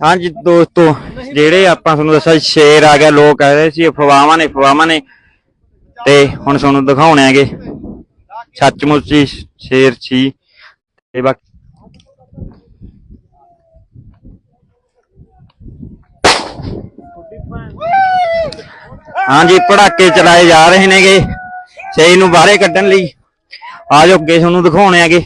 ਹਾਂਜੀ ਦੋਸਤੋ, ਜਿਹੜੇ ਆਪਾਂ ਤੁਹਾਨੂੰ ਦੱਸਿਆ ਸ਼ੇਰ ਆ ਗਿਆ, ਲੋਕ ਕਹਿ ਰਹੇ ਸੀ ਅਫਵਾਹਾਂ ਨੇ ਅਫਵਾਹਾਂ ਨੇ। ਤੇ ਹੁਣ ਤੁਹਾਨੂੰ ਦਿਖਾਉਣੇ ਹੈਗੇ। ਸੱਚਮੁੱਚ ਹੀ ਸ਼ੇਰ ਸੀ। ਤੇ ਬਾਕੀ ਹਾਂਜੀ, ਪੜਾਕੇ ਚਲਾਏ ਜਾ ਰਹੇ ਨੇਗੇ। ਸ਼ੇਰ ਨੂੰ ਬਾਹਰੇ ਕੱਢਣ ਲਈ। ਆ ਜਾਓ, ਅੱਗੇ ਤੁਹਾਨੂੰ ਦਿਖਾਉਣੇ ਹੈਗੇ।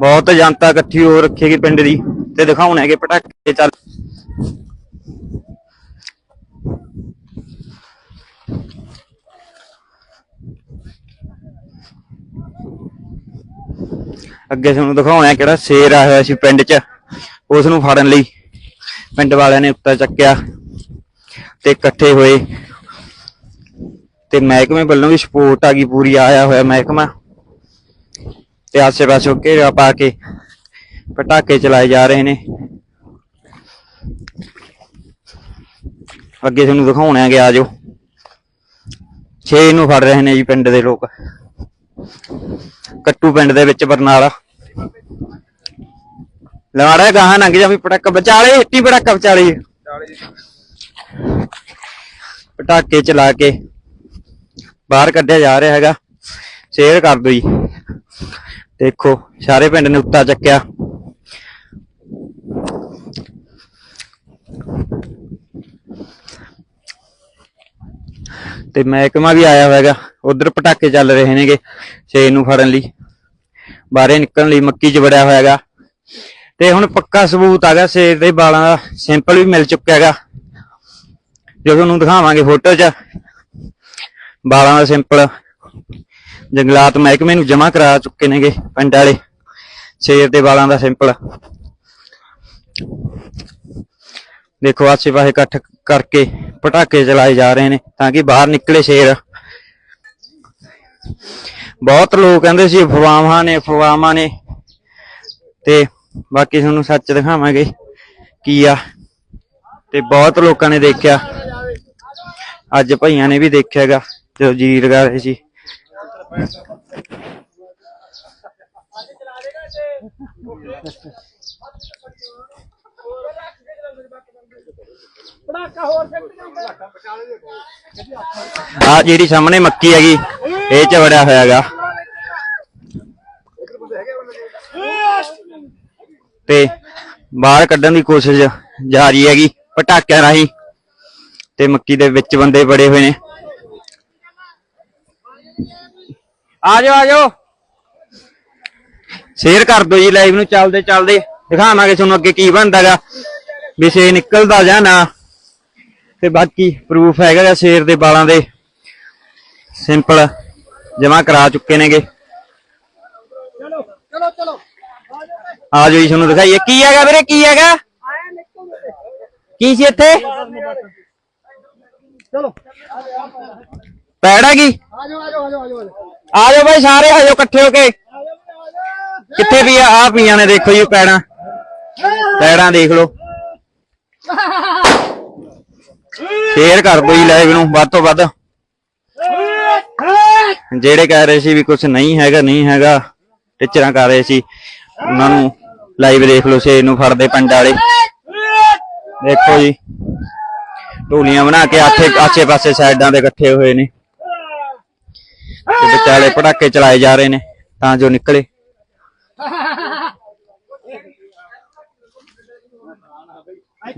ਬਹੁਤ ਜਨਤਾ ਇਕੱਠੀ ਹੋ ਰੱਖੇਗੀ ਪਿੰਡ ਦੀ ਤੇ ਦਿਖਾਉਣੇ ਹੈਗੇ ਪਟਾਕੇ, ਚੱਲ। ਅੱਗੇ ਤੁਹਾਨੂੰ ਦਿਖਾਉਣਾ ਕਿਹੜਾ ਸ਼ੇਰ ਆਇਆ ਹੋਇਆ ਸੀ ਪਿੰਡ 'ਚ, ਉਸ ਨੂੰ ਫੜਨ ਲਈ। ਪਿੰਡ ਵਾਲਿਆਂ ਨੇ ਉੱਤਾ ਚੱਕਿਆ ਤੇ ਇਕੱਠੇ ਹੋਏ। ਤੇ ਮਹਿਕਮੇ ਵੱਲੋਂ ਵੀ ਸਪੋਰਟ ਆ ਗਈ, ਪੂਰੀ ਆਇਆ ਹੋਇਆ ਮਹਿਕਮਾ। ਤੇ ਆਸੇ ਪਾਸੇ ਘੇਰਾ ਪਾ ਕੇ ਪਟਾਕੇ ਚਲਾਏ ਜਾ ਰਹੇ ਨੇ। ਅੱਗੇ ਤੁਹਾਨੂੰ ਦਿਖਾਉਣਾ ਹੈਗਾ ਆਜੋ 6 ਨੂੰ ਫੜ ਰਹੇ ਨੇ ਜੀ ਪਿੰਡ ਦੇ ਲੋਕ। ਕੱਟੂ ਪਿੰਡ ਦੇ ਵਿੱਚ ਬਰਨਾਲਾ। ਲਵਾੜਾ ਗਾਹਾਂ ਲੰਘ ਜਾ ਵੀ ਪਟਾਕਾ ਵਿਚਾਲੇ ਇੱਟੀ ਪਟਾਕਾ ਵਿਚਾਲੇ ਪਟਾਕੇ ਚਲਾ ਕੇ ਬਾਹਰ ਕੱਢਿਆ ਜਾ ਰਿਹਾ ਹੈਗਾ। ਸ਼ੇਅਰ ਕਰ ਦਿਓ ਜੀ। ਦੇਖੋ, ਸਾਰੇ ਪਿੰਡ ਨੇ ਉੱਤਾ ਚੱਕਿਆ। ਤੇ ਮਹਿਕਮਾ ਵੀ ਆਇਆ ਹੋਵੇਗਾ ਉਧਰ ਪਟਾਕੇ ਚੱਲ ਰਹੇ ਨੇਗੇ ਸ਼ੇਰ ਨੂੰ ਫੜਨ ਲਈ। ਬਾਹਰੇ ਨਿਕਲਣ ਲਈ ਮੱਕੀ 'ਚ ਵੜਿਆ ਹੋਇਆਗਾ। ਤੇ ਹੁਣ ਪੱਕਾ ਸਬੂਤ ਆ ਗਿਆ ਸ਼ੇਰ ਦੇ ਵਾਲਾਂ ਦਾ ਸੈਂਪਲ ਵੀ ਮਿਲ ਚੁੱਕਿਆ ਹੈਗਾ। ਜੋ ਤੁਹਾਨੂੰ ਦਿਖਾਵਾਂਗੇ ਫੋਟੋ 'ਚ, ਵਾਲਾਂ ਦਾ ਸੈਂਪਲ। ਜੰਗਲਾਤ ਮਹਿਕਮੇ ਨੂੰ ਜਮ੍ਹਾਂ ਕਰਾ ਚੁੱਕੇ ਨੇਗੇ ਪਿੰਡ ਵਾਲੇ। ਸ਼ੇਰ ਦੇ ਵਾਲਾਂ ਦਾ ਸਿੰਪਲ। ਦੇਖੋ ਆਸੇ ਪਾਸੇ ਇਕੱਠ ਕਰਕੇ ਪਟਾਕੇ ਚਲਾਏ ਜਾ ਰਹੇ ਨੇ ਤਾਂ ਕਿ ਬਾਹਰ ਨਿਕਲੇ ਸ਼ੇਰ। ਬਹੁਤ ਲੋਕ ਕਹਿੰਦੇ ਸੀ, ਅਫਵਾਹਾਂ ਨੇ ਅਫਵਾਹਾਂ ਨੇ। ਤੇ ਬਾਕੀ ਤੁਹਾਨੂੰ ਸੱਚ ਦਿਖਾਵਾਂਗੇ ਕੀ ਆ। ਤੇ ਬਹੁਤ ਲੋਕਾਂ ਨੇ ਦੇਖਿਆ। ਅੱਜ ਭਈਆਂ ਨੇ ਵੀ ਦੇਖਿਆਗਾ, ਜਦੋਂ ਜੀ ਲਗਾ ਰਹੇ ਸੀ। ਆ ਜਿਹੜੀ ਸਾਹਮਣੇ ਮੱਕੀ ਹੈਗੀ, ਇਹ ਚ ਵੜਿਆ ਹੋਇਆ ਹੈਗਾ। ਤੇ ਬਾਹਰ ਕੱਢਣ ਦੀ ਕੋਸ਼ਿਸ਼ ਜਾਰੀ ਹੈਗੀ, ਪਟਾਕਿਆਂ ਰਾਹੀਂ। ਤੇ ਮੱਕੀ ਦੇ ਵਿੱਚ ਬੰਦੇ ਬੜੇ ਹੋਏ ਨੇ। ਆ ਜਾਓ ਆ ਜਾਓ ਸ਼ੇਅਰ ਕਰ ਦਿਓ ਜੀ ਲਾਈਵ ਨੂੰ ਚੱਲਦੇ ਚੱਲਦੇ। ਦਿਖਾਵਾਂਗੇ ਤੁਹਾਨੂੰ ਅੱਗੇ ਕੀ ਬਣਦਾਗਾ। ਵੀ ਨਿਕਲਦਾ ਜਾਂ ਨਾ। ਤੇ ਬਾਕੀ ਪ੍ਰੂਫ ਹੈਗਾ ਗਾ ਸ਼ੇਰ ਦੇ ਵਾਲਾਂ ਦੇ। ਸਿੰਪਲ ਜਮਾ ਕਰਾ ਚੁੱਕੇ ਨੇਗੇ। ਚਲੋ ਚਲੋ ਚਲੋ ਆ ਜਾਓ ਜੀ, ਤੁਹਾਨੂੰ ਦਿਖਾਈਏ। ਕੀ ਹੈਗਾ ਵੀਰੇ, ਕੀ ਹੈਗਾ? ਕੀ ਸੀ ਇੱਥੇ? ਚਲੋ ਪੈੜ ਹੈਗੀ ਆ ਜਾਓ ਆ ਜਾਓ ਆ ਜਾਓ ਆ ਜਾਓ ਆ ਜਾਓ ਬਾਈ ਸਾਰੇ ਆ ਜਾਓ ਇਕੱਠੇ ਹੋ ਕੇ। ਕਿੱਥੇ ਵੀ ਆ ਆਹ ਪਈਆਂ ਨੇ ਦੇਖੋ ਜੀ ਪੈੜਾਂ ਪੈੜਾਂ ਦੇਖ ਲਓ। ਸ਼ੇਅਰ ਕਰ ਦਿਓ ਜੀ ਲਾਈਵ ਨੂੰ ਵੱਧ ਤੋਂ ਵੱਧ। ਜਿਹੜੇ ਕਹਿ ਰਹੇ ਸੀ ਵੀ ਕੁਝ ਨਹੀਂ ਹੈਗਾ ਨਹੀਂ ਹੈਗਾ ਟੀਚਰਾਂ ਕਰ ਰਹੇ ਸੀ ਉਹਨਾਂ ਨੂੰ ਲਾਈਵ ਦੇਖ ਲਓ ਸ਼ੇਰ ਨੂੰ ਫੜਦੇ ਪਿੰਡ ਵਾਲੇ। ਦੇਖੋ ਜੀ ਢੋਲੀਆਂ ਬਣਾ ਕੇ ਆਥੇ ਆਸੇ ਪਾਸੇ ਸਾਈਡਾਂ ਦੇ ਇਕੱਠੇ ਹੋਏ ਨੇ। ਤੇ ਵਿਚਾਲੇ ਪਟਾਕੇ ਚਲਾਏ ਜਾ ਰਹੇ ਨੇ ਤਾਂ ਜੋ ਨਿਕਲੇ।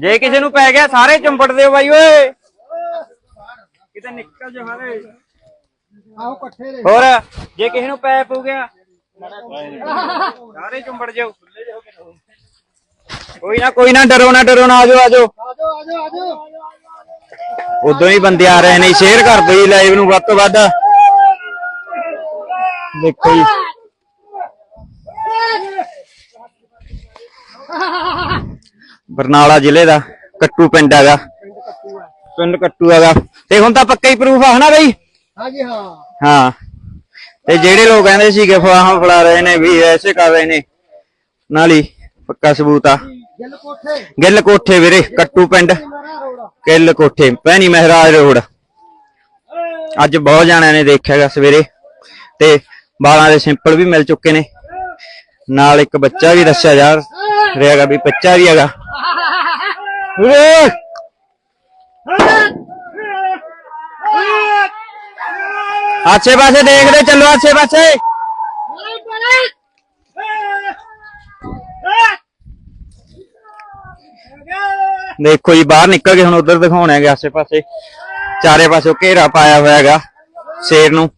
ਜੇ ਕਿਸੇ ਨੂੰ ਪੈ ਗਿਆ ਸਾਰੇ ਚੰਬੜ ਦਿਓ ਬਾਈ ਓਏ। ਕਿਤੇ ਨਿਕਲ ਜਾ ਸਾਰੇ। ਆਓ ਇਕੱਠੇ ਰਹੇ। ਹੋਰ ਜੇ ਕਿਸੇ ਨੂੰ ਪੈ ਪੂ ਗਿਆ ਸਾਰੇ ਚੰਬੜ ਜਾਓ। ਕੋਈ ਨਾ ਕੋਈ ਨਾ ਡਰੋ ਨਾ ਡਰੋ ਨਾ ਆਜੋ ਆਜੋ। ਆ ਜਾਓ ਆ ਜਾਓ ਆ ਜਾਓ ਉਦੋਂ ਹੀ ਬੰਦੇ ਆ ਰਹੇ ਨੇ ਸ਼ੇਅਰ ਕਰ ਦਿਓ ਜੀ ਲਾਈਵ ਨੂੰ ਵੱਧ ਤੋਂ ਵੱਧ। ਦੇਖੋ ਜੀ। ਬਰਨਾਲਾ ਜ਼ਿਲ੍ਹੇ ਦਾ ਕੱਟੂ ਪਿੰਡ ਹੈਗਾ। ਪਿੰਡ ਕੱਟੂ ਹੈਗਾ। ਤੇ ਹੁਣ ਤਾਂ ਪੱਕਾ ਹੀ ਪ੍ਰੂਫ ਆ ਹਨਾ ਬਈ? ਹਾਂ ਜੀ ਹਾਂ। ਹਾਂ। ਤੇ ਜਿਹੜੇ ਲੋਕ ਕਹਿੰਦੇ ਸੀ ਕਿ ਫਲਾਹਾਂ ਫਲਾ ਰਹੇ ਨੇ ਵੀ ਐਸੇ ਕਰ ਰਹੇ ਨੇ ਨਾਲ ਹੀ ਪੱਕਾ ਸਬੂਤ ਆ। ਗਿੱਲ ਕੋਠੇ। ਗਿੱਲ ਕੋਠੇ ਵੀਰੇ ਕੱਟੂ ਪਿੰਡ। ਗਿੱਲ ਕੋਠੇ ਪੈਣੀ ਮਹਿਰਾਜ ਰੋਡ। ਅੱਜ ਬਹੁਤ ਜਾਣਿਆਂ ਨੇ ਦੇਖਿਆਗਾ ਸਵੇਰੇ। ਤੇ ਬਾਲਾਂ ਦੇ ਸਿੰਪਲ ਵੀ ਮਿਲ ਚੁੱਕੇ ਨੇ। ਨਾਲ ਇੱਕ ਬੱਚਾ ਵੀ ਦੱਸਿਆ ਜਾ ਰਿਹਾਗਾ ਵੀ ਬੱਚਾ ਵੀ ਹੈਗਾ। ਉਰੇ! ਆਸੇ ਪਾਸੇ ਦੇਖਦੇ ਚੱਲੋ ਆਸੇ ਪਾਸੇ ਦੇਖੋ ਜੀ, ਬਾਹਰ ਨਿਕਲ ਕੇ ਹੁਣ ਉਧਰ ਦਿਖਾਉਣਾ ਹੈਗਾ ਆਸੇ ਪਾਸੇ ਚਾਰੇ ਪਾਸੇ ਘੇਰਾ ਪਾਇਆ ਹੋਇਆ ਹੈਗਾ, ਸ਼ੇਰ ਨੂੰ।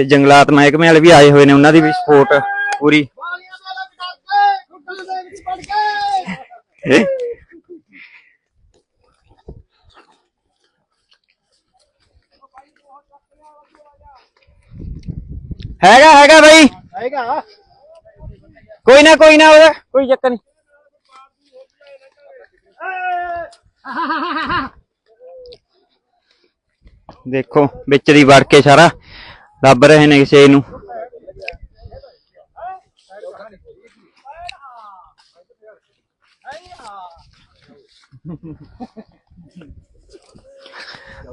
ਤੇ ਜੰਗਲਾਤ ਮਹਿਕਮੇ ਵਾਲੇ ਵੀ ਆਏ ਹੋਏ ਨੇ ਉਹਨਾਂ ਦੀ ਵੀ ਸਪੋਰਟ ਪੂਰੀ? ਹੈਗਾ ਹੈਗਾ ਬਈ। ਆਏਗਾ ਕੋਈ ਨਾ ਕੋਈ ਨਾ ਉਹਦਾ। ਕੋਈ ਚੱਕਰ ਨਹੀਂ। ਦੇਖੋ ਵਿੱਚ ਦੀ ਵੜ ਕੇ ਸਾਰਾ। ਲੱਭ ਰਹੇ ਨੇ ਕਿਸੇ ਨੂੰ।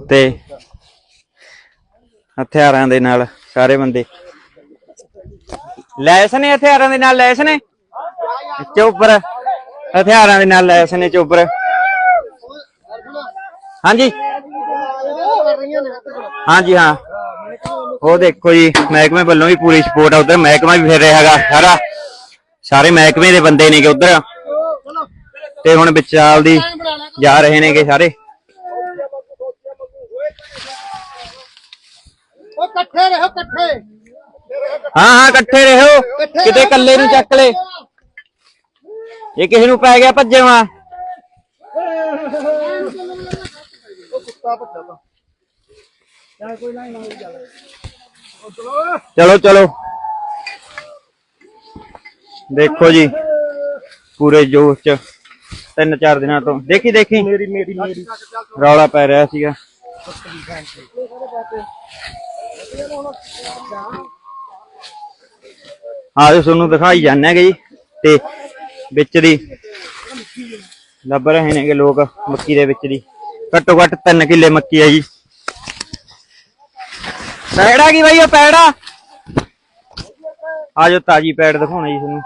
ਤੇ ਹਥਿਆਰਾਂ ਦੇ ਨਾਲ ਸਾਰੇ ਬੰਦੇ। ਲੈਸ ਨੇ ਹਥਿਆਰਾਂ ਦੇ ਨਾਲ, ਲੈਸ ਨੇ? ਚੋਪਰ ਹਥਿਆਰਾਂ ਦੇ ਨਾਲ ਲੈਸ ਨੇ ਚੋਪਰ ਹਾਂਜੀ। ਹਾਂਜੀ, ਹਾਂ। ਉਹ ਦੇਖੋ ਜੀ ਮਹਿਕਮੇ ਵੱਲੋਂ ਵੀ ਪੂਰੀ ਸਪੋਰਟ ਆ ਉਧਰ ਮਹਿਕਮਾ ਵੀ ਫਿਰ ਰਿਹਾ ਹੈਗਾ ਸਾਰਾ। ਸਾਰੇ ਮਹਿਕਮੇ ਦੇ ਬੰਦੇ ਨੇਗੇ ਉਧਰ। ਤੇ ਹੁਣ ਵਿਚਾਲ ਦੀ ਜਾ ਰਹੇ ਨੇਗੇ ਸਾਰੇ। ਉਹ ਇਕੱਠੇ ਰਹੋ ਇਕੱਠੇ। ਹਾਂ ਹਾਂ ਇਕੱਠੇ ਰਹੋ। ਕਿਤੇ ਇਕੱਲੇ ਨੂੰ ਚੱਕ ਲੈ। ਜੇ ਕਿਸੇ ਨੂੰ ਪੈ ਗਿਆ ਭੱਜੇਵਾ ਉਹ ਕੁੱਤਾ ਭੱਜਦਾ ਕੋਈ ਨਾ ਨਾ ਚੱਲ ਚਲੋ ਚਲੋ। ਦੇਖੋ ਜੀ ਪੂਰੇ ਜੋਸ਼ ਚ ਤਿੰਨ ਚਾਰ ਦਿਨਾਂ ਤੋਂ। ਦੇਖੀ ਦੇਖੀ। ਮੇਰੀ ਮੇਰੀ ਮੇਰੀ। ਰੌਲਾ ਪੈ ਰਿਹਾ ਸੀਗਾ। ਆਜੋ ਤੁਹਾਨੂੰ ਦਿਖਾਈ ਜਾਂਦੇ ਹੈਗੇ ਜੀ ਤੇ ਵਿੱਚ ਦੀ ਲੱਭ ਰਹੇ ਨੇਗੇ ਲੋਕ ਮੱਕੀ ਦੇ ਵਿੱਚ ਦੀ। ਘੱਟੋ ਘੱਟ 3 ਕਿੱਲੇ ਮੱਕੀ ਹੈ ਜੀ। ਪੈੜਾ ਕੀ ਬਾਈ ਉਹ ਪੈੜਾ? ਆਜੋ ਤਾਜੀ ਪੈੜ ਦਿਖਾਉਣਾ ਜੀ ਤੁਹਾਨੂੰ।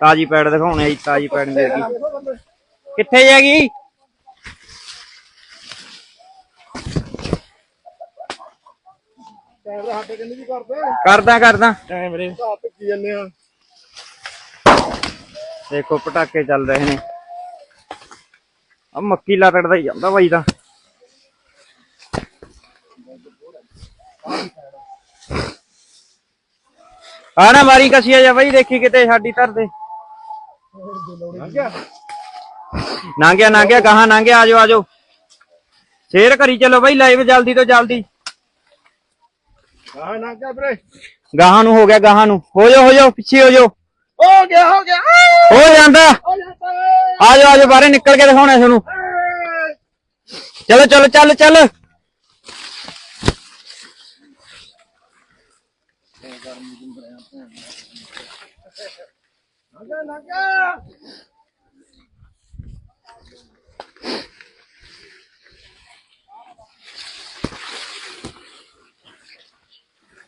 ਤਾਜੀ ਪੈੜ ਦਿਖਾਉਣੇ ਆ ਜੀ ਤਾਜੀ ਪੈੜ ਦੇ ਕੀ ਕਿੱਥੇ ਜਾਗੀ ਕੈਮਰਾ ਸਾਡੇ ਕੰਨੀ ਵੀ ਕਰਦੇ ਕਰਦਾ ਕਰਦਾ। ਕੈਮਰੇ ਹੱਥ ਕੀ ਜੰਨੇ ਆ? ਦੇਖੋ ਪਟਾਕੇ ਚੱਲ ਰਹੇ ਨੇ। ਆ ਮੱਕੀ ਲਤੜਦਾ ਹੀ ਜਾਂਦਾ ਬਾਈ ਤਾਂ ਆ ਨਾ ਮਾਰੀ ਕਸੀਆ ਜਾ ਬਾਈ ਦੇਖੀ ਕਿਤੇ ਸਾਡੀ ਧਰ ਦੇ। ਨਾਂਗਿਆ ਨਾਂਗਿਆ ਕਹਾਂ ਨਾਂਗਿਆ ਆਜੋ ਆਜੋ। ਸ਼ੇਰ ਕਰੀ ਚਲੋ ਬਾਈ ਲਾਈਵ ਜਲਦੀ ਤੋਂ ਜਲਦੀ। ਹਾਂ ਨਾ ਕਿਆ ਵੀਰੇ। ਗਾਹਾਂ ਨੂੰ ਹੋ ਗਿਆ ਗਾਹਾਂ ਨੂੰ। ਹੋ ਜਾਓ ਹੋ ਜਾਓ ਪਿੱਛੇ ਹੋ ਜਾਓ। ਹੋ ਗਿਆ ਹੋ ਗਿਆ। ਹੋ ਜਾਂਦਾ। ਹੋ ਜਾਂਦਾ ਆਜੋ ਆਜੋ ਬਾਹਰ ਨਿਕਲ ਕੇ ਦਿਖਾਉਣਾ ਤੁਹਾਨੂੰ। ਚਲੋ ਚਲੋ ਚੱਲ ਚੱਲ।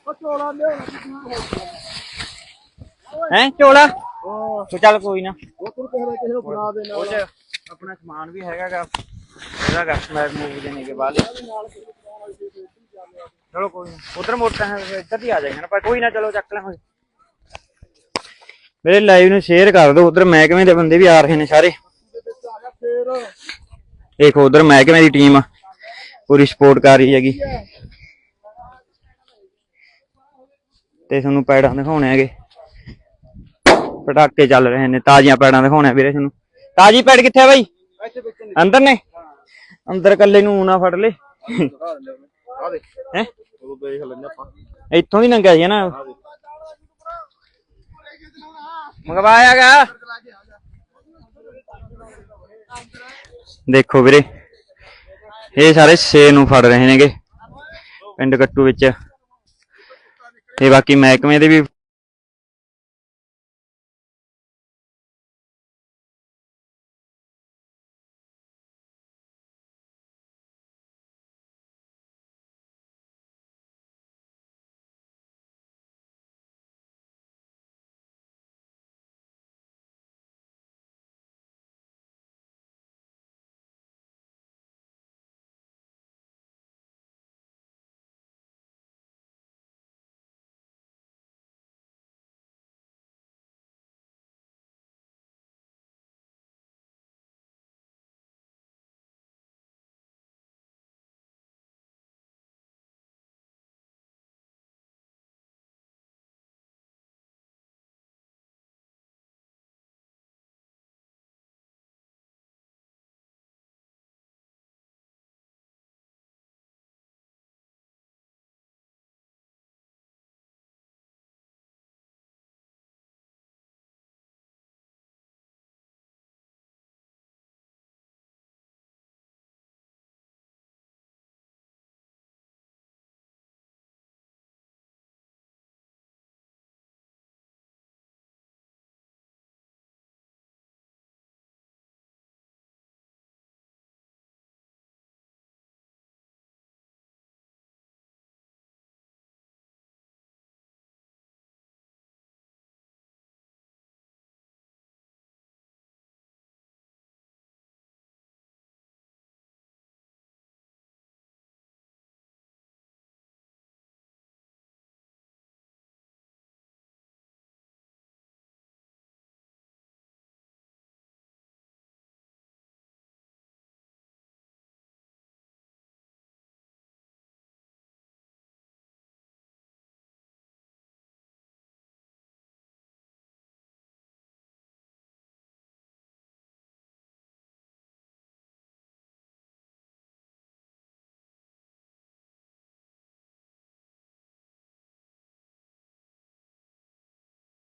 ਉਹ ਚੋਲਾ ਲਿਓ ਹੈ ਚੋਲਾ ਉਹ ਤੂੰ ਚੱਲ ਕੋਈ ਨਾ। ਉਹ ਤੂੰ ਕਿਸੇ ਕਿਸੇ ਨੂੰ ਬਣਾ ਦੇ ਨਾਲ। ਆਪਣਾ ਸਮਾਨ ਵੀ ਹੈਗਾਗਾ ਇਹਦਾ ਗਾ ਮੈਂ ਮੂਵ ਦੇਣੇ ਕੇ ਬਾਅਦ ਚਲੋ ਕੋਈ ਨਾ ਉਧਰ ਮੋਟਰ ਹੈ ਇੱਧਰ ਹੀ ਆ ਜਾਏਗਾ ਨਾ ਪਰ ਕੋਈ ਨਾ ਚਲੋ ਚੱਕ ਲਾਂਗੇ ਮੇਰੇ ਲਾਈਵ ਨੂੰ ਸ਼ੇਅਰ ਕਰ ਦਿਓ ਉਧਰ ਮਹਿਕਮੇ ਦੇ ਬੰਦੇ ਵੀ ਆ ਰਹੇ ਨੇ ਸਾਰੇ। ਦੇਖੋ ਉਧਰ ਮਹਿਕਮੇ ਦੀ ਟੀਮ ਪੂਰੀ ਸਪੋਰਟ ਕਰ ਰਹੀ ਹੈਗੀ। ਤੇ ਤੁਹਾਨੂੰ ਪੈੜਾਂ ਦਿਖਾਉਣੇ ਹੈਗੇ। ਪਟਾਕੇ ਚੱਲ ਰਹੇ ਨੇ, ਤਾਜ਼ੀਆਂ ਪੈੜਾਂ ਦਿਖਾਉਣੇ ਵੀਰੇ ਤੁਹਾਨੂੰ। ਤਾਜ਼ੀ ਪੈੜ ਕਿੱਥੇ ਆ ਬਾਈ? ਅੰਦਰ ਨੇ? ਅੰਦਰ ਕੱਲੇ ਨੂੰ ਨਾ ਫੜ ਲੈ। ਹੈ? ਦੇਖ ਲੈਣੇ ਆਪਾਂ ਇੱਥੋਂ ਦੀ ਨੰਗਾ ਸੀ ਨਾ। ਮੰਗਵਾਇਆਗਾ ਦੇਖੋ ਵੀਰੇ, ਇਹ ਸਾਰੇ ਸੇ ਨੂੰ ਫੜ ਰਹੇ ਨੇਗੇ। ਪਿੰਡ ਕੱਟੂ ਵਿੱਚ। ਤੇ ਬਾਕੀ ਮਹਿਕਮੇ ਦੇ ਵੀ